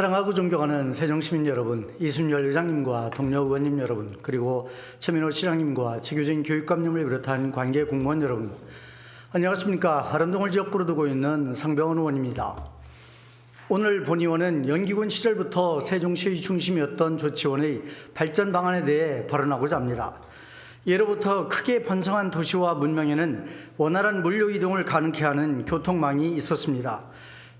사랑하고 존경하는 세종시민 여러분, 이순열 의장님과 동료 의원님 여러분, 그리고 최민호 시장님과 최규진 교육감님을 비롯한 관계 공무원 여러분, 안녕하십니까. 아름동을 지역구로 두고 있는 상병원 의원입니다. 오늘 본의원은 연기군 시절부터 세종시의 중심이었던 조치원의 발전 방안에 대해 발언하고자 합니다. 예로부터 크게 번성한 도시와 문명에는 원활한 물류 이동을 가능케 하는 교통망이 있었습니다.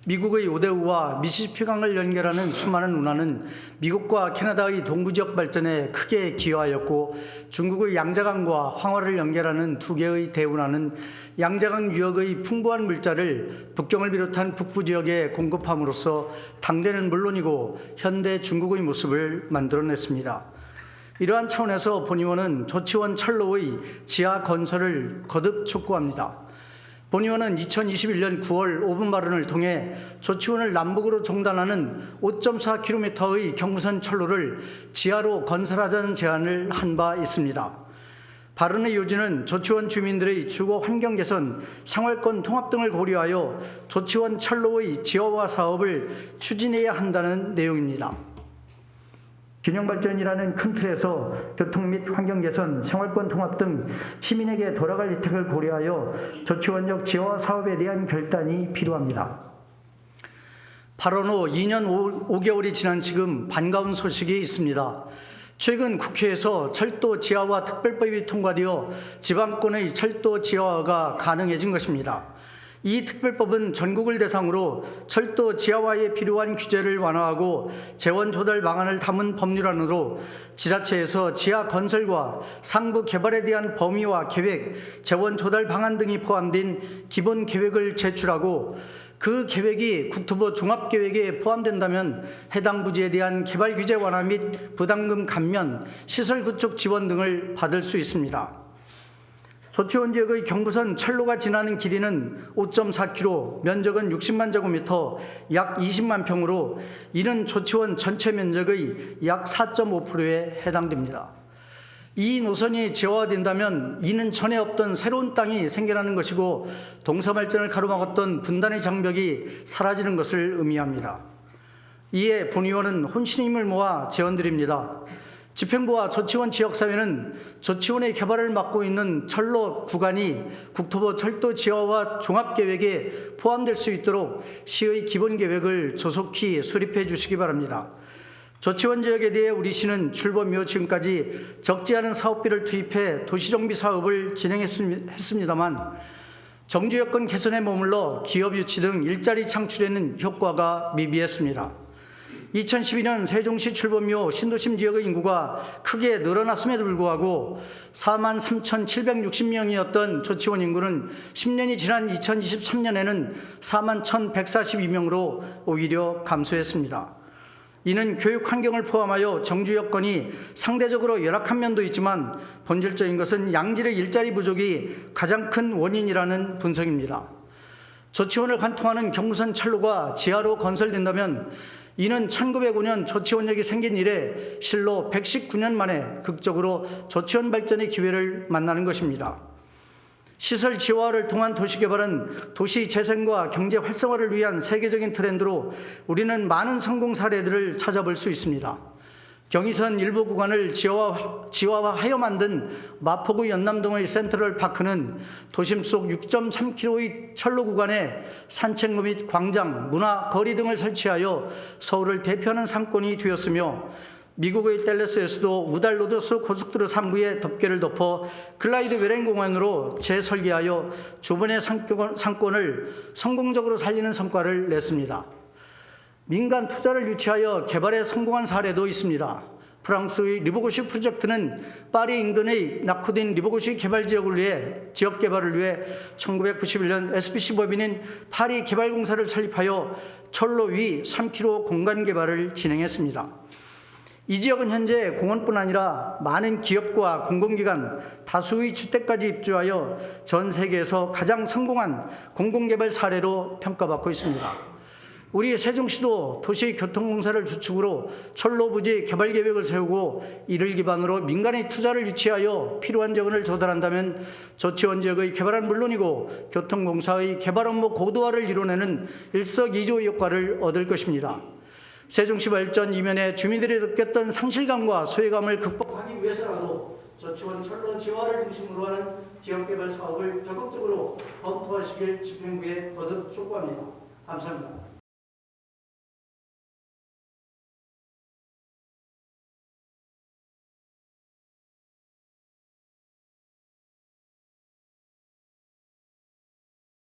미국의 오데우와 미시시피강을 연결하는 수많은 운하는 미국과 캐나다의 동부 지역 발전에 크게 기여하였고 중국의 양자강과 황화를 연결하는 두 개의 대운하는 양자강 유역의 풍부한 물자를 북경을 비롯한 북부 지역에 공급함으로써 당대는 물론이고 현대 중국의 모습을 만들어냈습니다. 이러한 차원에서 본의원은 조치원 철로의 지하 건설을 거듭 촉구합니다. 본의원은 2021년 9월 5분 발언을 통해 조치원을 남북으로 종단하는 5.4km의 경부선 철로를 지하로 건설하자는 제안을 한 바 있습니다. 발언의 요지는 조치원 주민들의 주거 환경 개선, 생활권 통합 등을 고려하여 조치원 철로의 지하화 사업을 추진해야 한다는 내용입니다. 균형 발전이라는 큰 틀에서 교통 및 환경 개선, 생활권 통합 등 시민에게 돌아갈 혜택을 고려하여 조치원역 지하 사업에 대한 결단이 필요합니다. 발언 후 2년 5, 개월이 지난 지금 반가운 소식이 있습니다. 최근 국회에서 철도 지하화 특별법이 통과되어 지방권의 철도 지하화가 가능해진 것입니다. 이 특별법은 전국을 대상으로 철도 지하화에 필요한 규제를 완화하고 재원 조달 방안을 담은 법률안으로 지자체에서 지하 건설과 상부 개발에 대한 범위와 계획, 재원 조달 방안 등이 포함된 기본 계획을 제출하고 그 계획이 국토부 종합계획에 포함된다면 해당 부지에 대한 개발 규제 완화 및 부담금 감면, 시설 구축 지원 등을 받을 수 있습니다. 조치원 지역의 경부선 철로가 지나는 길이는 5.4km, 면적은 60만 제곱미터, 약 20만 평으로 이는 조치원 전체 면적의 약 4.5%에 해당됩니다. 이 노선이 재화된다면 이는 전에 없던 새로운 땅이 생겨나는 것이고 동서 발전을 가로막았던 분단의 장벽이 사라지는 것을 의미합니다. 이에 본 의원은 혼신임을 모아 제언드립니다. 집행부와 조치원 지역사회는 조치원의 개발을 맡고 있는 철로 구간이 국토부 철도 지하화 종합계획에 포함될 수 있도록 시의 기본계획을 조속히 수립해 주시기 바랍니다. 조치원 지역에 대해 우리 시는 출범 이후 지금까지 적지 않은 사업비를 투입해 도시정비 사업을 진행했습니다만 정주 여건 개선에 머물러 기업 유치 등 일자리 창출에는 효과가 미비했습니다. 2012년 세종시 출범 이후 신도심 지역의 인구가 크게 늘어났음에도 불구하고 4만 3,760명이었던 조치원 인구는 10년이 지난 2023년에는 4만 1,142명으로 오히려 감소했습니다. 이는 교육 환경을 포함하여 정주 여건이 상대적으로 열악한 면도 있지만 본질적인 것은 양질의 일자리 부족이 가장 큰 원인이라는 분석입니다. 조치원을 관통하는 경부선 철로가 지하로 건설된다면 이는 1905년 조치원역이 생긴 이래 실로 119년 만에 극적으로 조치원 발전의 기회를 만나는 것입니다. 시설 지화를 통한 도시 개발은 도시 재생과 경제 활성화를 위한 세계적인 트렌드로 우리는 많은 성공 사례들을 찾아볼 수 있습니다. 경의선 일부 구간을 지하화, 지하화하여 만든 마포구 연남동의 센트럴 파크는 도심 속 6.3km의 철로 구간에 산책로 및 광장, 문화, 거리 등을 설치하여 서울을 대표하는 상권이 되었으며 미국의 댈러스에서도 우달로드스 고속도로 3구의 덮개를 덮어 글라이드 외랭 공원으로 재설계하여 주변의 상권을 성공적으로 살리는 성과를 냈습니다. 민간 투자를 유치하여 개발에 성공한 사례도 있습니다. 프랑스의 리보고시 프로젝트는 파리 인근의 낙후된 리보고시 개발 지역을 위해 지역 개발을 위해 1991년 SPC 법인인 파리 개발공사를 설립하여 철로 위 3km 공간 개발을 진행했습니다. 이 지역은 현재 공원뿐 아니라 많은 기업과 공공기관, 다수의 주택까지 입주하여 전 세계에서 가장 성공한 공공개발 사례로 평가받고 있습니다. 우리 세종시도 도시교통공사를 주축으로 철로 부지 개발 계획을 세우고 이를 기반으로 민간의 투자를 유치하여 필요한 자원을 조달한다면 조치원 지역의 개발은 물론이고 교통공사의 개발 업무 고도화를 이뤄내는 일석이조의 효과를 얻을 것입니다. 세종시 발전 이면에 주민들이 느꼈던 상실감과 소외감을 극복하기 위해서라도 저치원 철로 지화를 중심으로 하는 지역개발 사업을 적극적으로 검토하시길 집행부에 거듭 촉구합니다. 감사합니다.